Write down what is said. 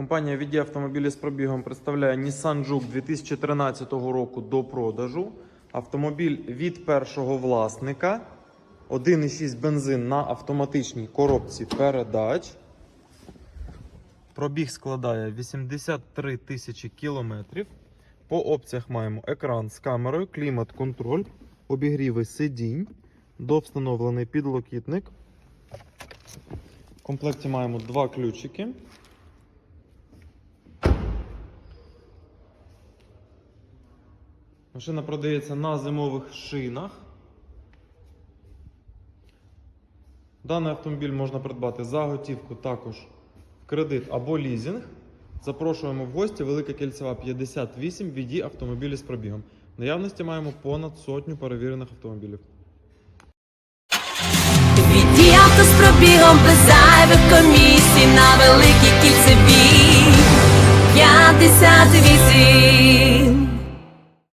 Компанія «Віді автомобілі з пробігом представляє Nissan Juke 2013 року до продажу. Автомобіль від першого власника. 1,6 бензин на автоматичній коробці передач. Пробіг складає 83 тисячі кілометрів. По опціях маємо екран з камерою, клімат-контроль, обігріви сидінь, довстановлений підлокітник. В комплекті маємо два ключики. Машина продається на зимових шинах. Даний автомобіль можна придбати за готівку також в кредит або лізинг. Запрошуємо в гості Велика Кільцева 58 віді автомобілі з пробігом. В наявності маємо понад сотню перевірених автомобілів. Віді авто з пробігом без зайвих комісій на великій кільцевій 58